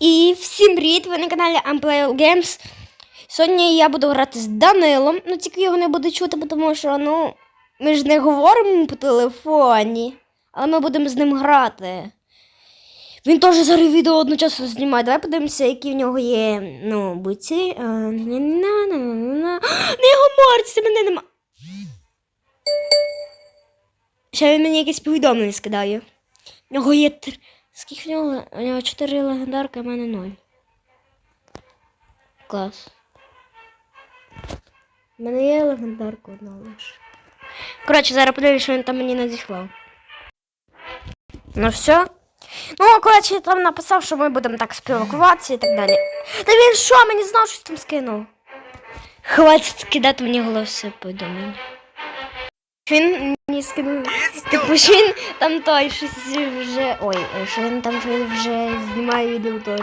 І всім привіт! Ви на каналі Unplayable Games. Сьогодні я буду грати з Данилом. Ну тільки його не буде чути, тому що ну, ми ж не говоримо по телефоні, але ми будемо з ним грати. Він теж зараз відео одночасно знімає. Давай подивимося, які в нього є ну, буці. Не гоморці, мене нема. Ще він мені якесь повідомлення скидає. В нього є тр... Скільки в нього? У нього 4 легендарки, а в мене 0. Клас. У мене є легендарка одна лише. Коротше, зараз подивлюсь, що він там мені надіслав. Ну все. Ну, коротше, там написав, що ми будемо так спілкуватися і так далі. Та він що, мені знав, щось там скинув. Хватить кидати мені голоси повідомлення. Він мені скинув. Типу, що він там той щось вже. Ой, що він там вже знімає відео теж.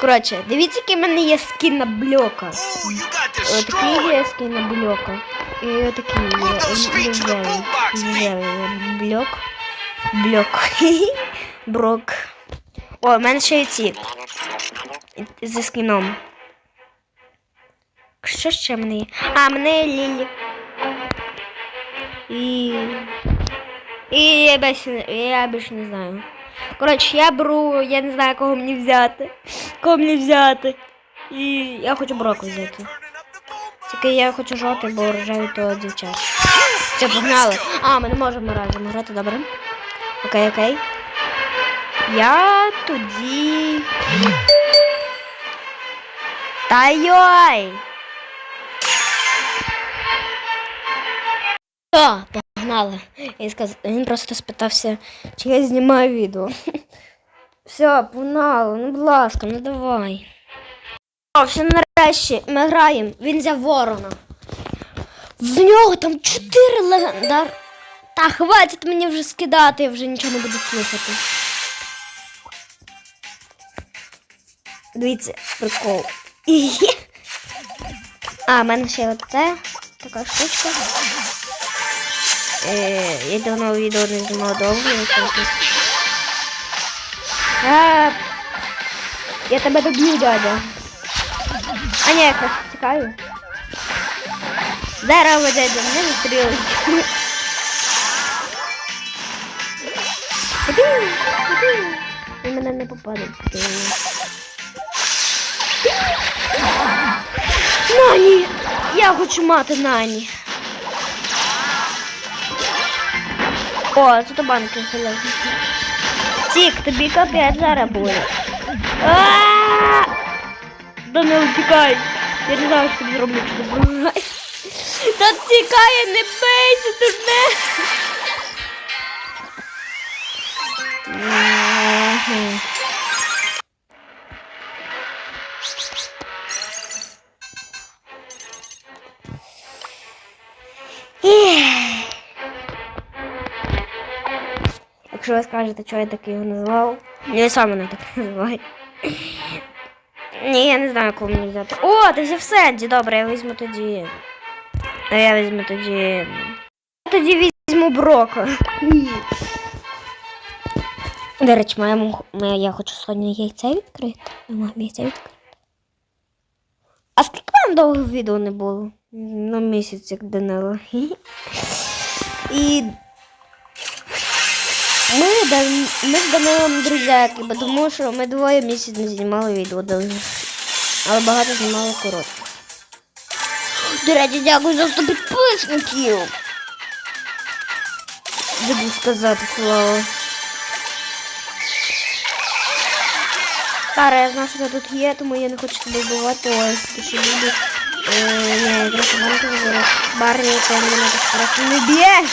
Коротше, дивіться, який в мене є скін на got Отакий є скін на блока. І отакий є рожевий. Блок. Блок. Брок. О, в мене ще є ці. Зі скіном. Що ще в мене є? А, в мене є Лілі. І. І я більше, я більше не знаю. Коротше, я беру, я не знаю, кого мені взяти. Кого мені взяти. І я хочу броку взяти. Тільки я хочу жовтий, бо рожевий то дівчат. Все, погнали. А, ми не можемо разом грати, добре. Окей, окей. Я тоді. Та йой! О, погнали. Він, сказ... Він просто спитався, чи я знімаю відео. Все, погнали, ну будь ласка, ну давай. О, все нарешті, ми граємо. Він взяв ворона. В нього там чотири легендар. Та хватить мені вже скидати, я вже нічого не буду слухати. Дивіться, прикол. А, в мене ще оце така штучка. Е, я давно відео не знімала довго. я я тебе доб'ю, дядя. А ні, я просто тікаю. Здорово, дядя, мене застрілить. Він мене не попаде. Нані! Я хочу мати Нані. О, тут банки хиляють. Тік, тобі капець зараз буде. Да не утікай. Я не знаю, що тобі зроблю, що ти. Та тікає, не бейся, тут не. Скажете, що я так його назвав, я сам мене так називаю. Ні, я не знаю, кого мені взяти. О, ти вже Сенді. Добре, я візьму тоді. А я візьму тоді. Я тоді візьму Брока. До речі, моя, я хочу сьогодні яйця відкрити. Маю яйця відкрити. А скільки вам довго відео не було? Ну, місяць, як Данило. І Дан- ми з Данилом друзяки, бо тому що ми двоє місяць не знімали відео довго. Але багато знімали коротко. До речі, дякую за 100 підписників. Забув сказати слава. Тара, я знаю, що ти тут є, тому я не хочу тебе вбивати, ось ти що люди. Е, ні, я просто банку говорю. Барні, ти мене так просто не б'єш!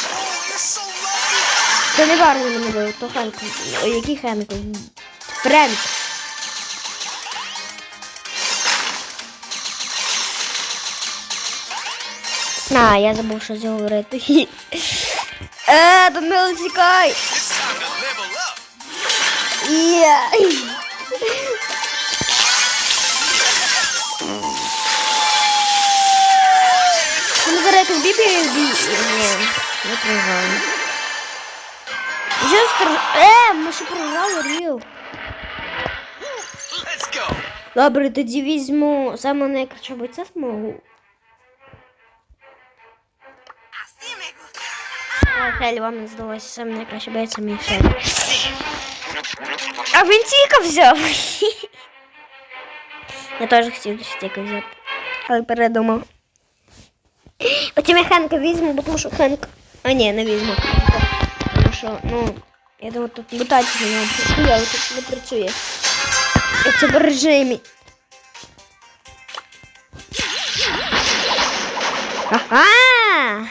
Це не Барні мене бив, то Хенк. Який Хенк? Френк. А, я забув щось говорити. Е, Данило, up. Є. Ну, зараз бібі бі... Ні, не програли. Вже стр... Е, ми ще програли Ріл. Добре, тоді візьму саме найкраще бойця змогу. Хелі, вам не здалося саме найкраще бойця мій Хелі. А він тільки взяв. Я теж хотів тільки взяти. Але передумав. Потім я Хенка візьму, бо тому що Хенк. А ні, не візьму. Тому що, ну, я думаю, тут мутація не працює, але тут не працює. Я це в режимі. Ага!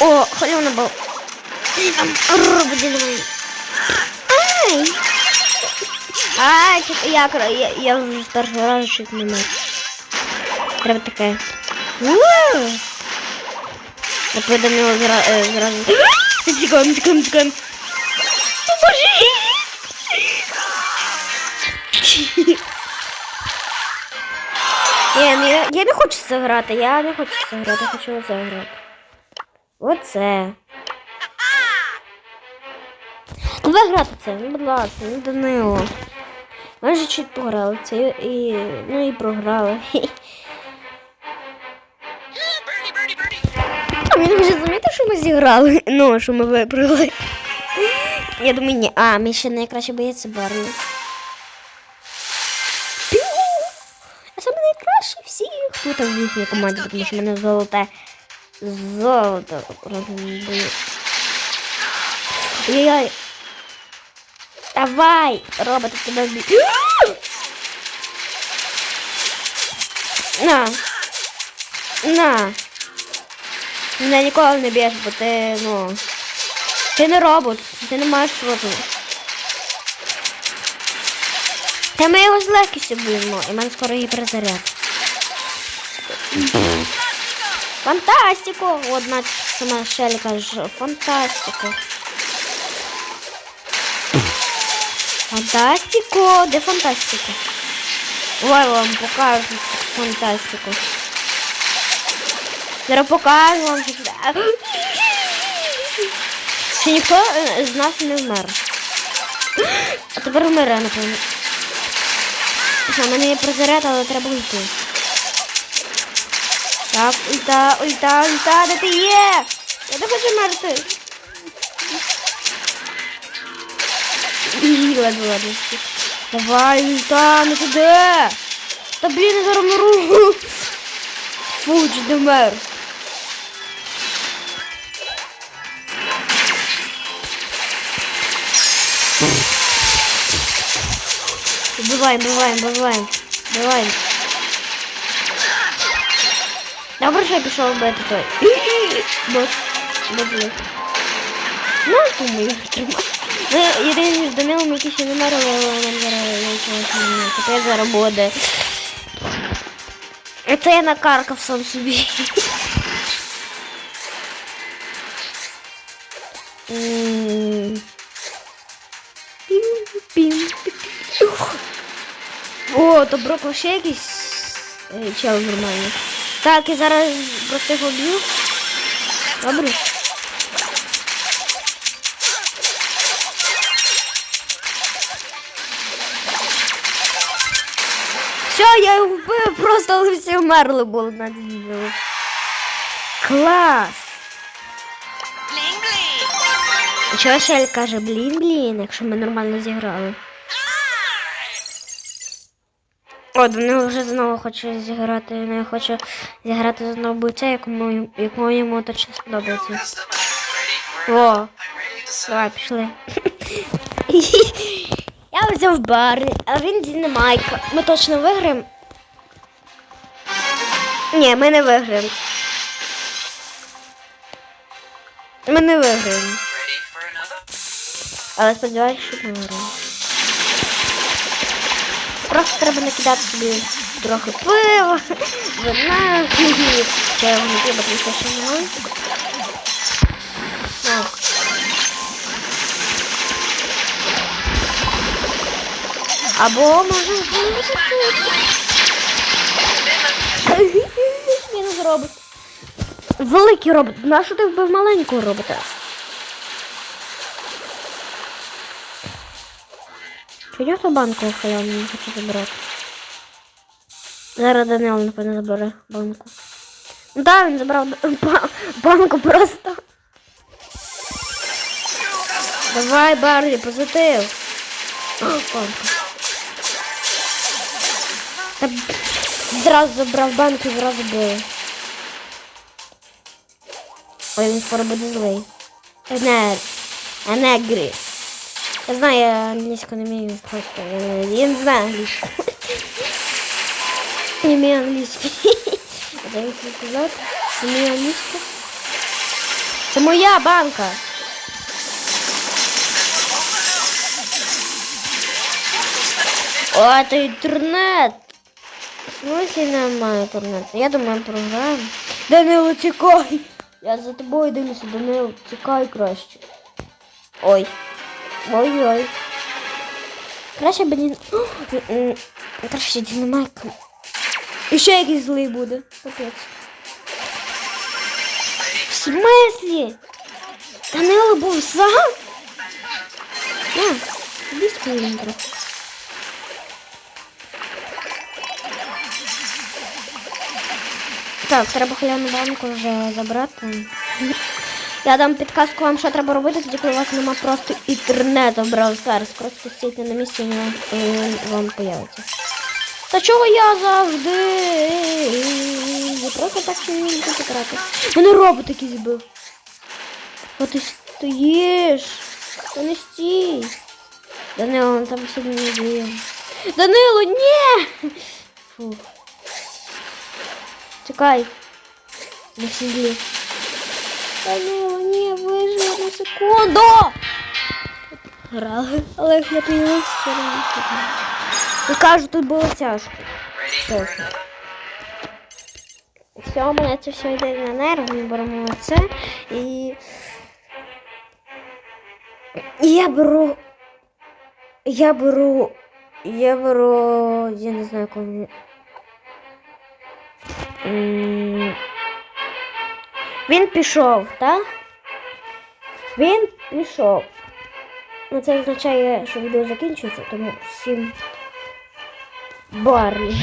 О, хвилина був. Робити Ай! Ай, чек- я, кра- я, я вже з першого разу щось не маю. Треба таке. Ууу! Я зра, е, зразу. Тікаємо, тікаємо, тікаємо. Поможи! Ні, ну я, я не хочу це грати, я не хочу це грати, я хочу оце грати. Оце. Давай грати це, ну будь ласка, ну Данило. Ми вже чуть пограли це і, ну і програли. Він вже замітив, що ми зіграли. Ну, що ми виграли. Я думаю, ні. А, мій ще найкраще боєць Барлі. А саме найкраще всіх. Хто там в їхній команді, тому що в мене золоте. Золото. розумію. Ой-ой. Давай, робот, у тебя бі... На. На. Мене ніколи не б'єш, бо ти, ну. Ти не робот, ти не маєш розуму. Та ми його з легкістю б'ємо, і мене скоро гіперзаряд. Фантастику! Одна сама Шелі каже, фантастику. Фантастику! Де фантастику? Ой, вам покажу фантастику. Зараз покажу вам. що це. Ще ніхто е, з нас не вмер. А тепер вмире, напевно. Що, в мене є прозаряд, але треба йти. Так, ульта, ульта, ульта, де ти є? Я не хочу мерти. Ладно, ладно. Давай, ульта, не туди. Та блін, я зараз мру. Фу, чи не мер. Бываем, бываем, бываем. Бываем. Добре, що я пішов бити той. Бос. Бос. Ну, думаю, тримай. Ну, єдине між Данилом, який ще не мерили, але нам зараз нічого не Капець зараз буде. Це я накаркав сам собі. М. То Брок ще якийсь е, чел нормальний. Так, я зараз просто його б'ю. Добре. Все, я його вбив, просто але всі вмерли були на ділі. Клас! Bling. Чого Шель каже, блін, блін, якщо ми нормально зіграли. О, Данило вже знову хоче зіграти. Не хоче зіграти знову бойця, якому, якому йому точно сподобається. Ready for О, I'm ready to давай, пішли. Я взяв бар, а він Дінамайка. Ми точно виграємо. Ні, ми не виграємо. Ми не виграємо. Але сподіваюся, що ми виграємо. Просто треба накидати собі трохи пива, вина, його не бо тому що ще немає. Так. Або може Мінус робот. Великий робот. Нащо ти вбив маленького робота? Чого ту банку халявну не хочу забрати? Зараз Данил, напевно, забере банку. Ну так, він забрав банку просто. Давай, Барлі, позитив. О, банка. Та зразу забрав банку і зразу бив. Ой, він скоро буде злий. Не, Енегрі. Я знаю, я англійську не просто. е, Я не знаю англійську. Не вмію англійську. А де їх сказати? Не вмію англійську. Це моя банка. О, це інтернет. Смысле немає інтернету? Я думаю, програма. Данило, тікай. Я за тобою дивлюся, Данило, тікай краще. Ой. Ой-ой. Краще б м, Краще динамайк. І ще якийсь злий буде. Капець. В смислі? Данило був сам? На, іди скоріше трохи. Так, треба халяну банку вже забрати. Я дам підказку вам, що треба робити, тоді коли у вас нема просто інтернету в Brawl Stars. Просто стійте на місці і вам появиться. Та чого я завжди? Я просто так що не грати. Мене робот якийсь збив. О, ти стоїш. Та не стій. Данило, там сьогодні не діє. Данило, ні! Фух. Чекай. Не всі. Данило, ні, вижив на секунду. Грали, але я появився все одно. Я кажу, тут було тяжко. Ready? Все, у мене це все йде на нерви, ми беремо це і. І я беру. Я беру. Я беру. Я не знаю, мені. М, Він пішов, так? Він пішов. Ну, це означає, що відео закінчується, тому всім барлі.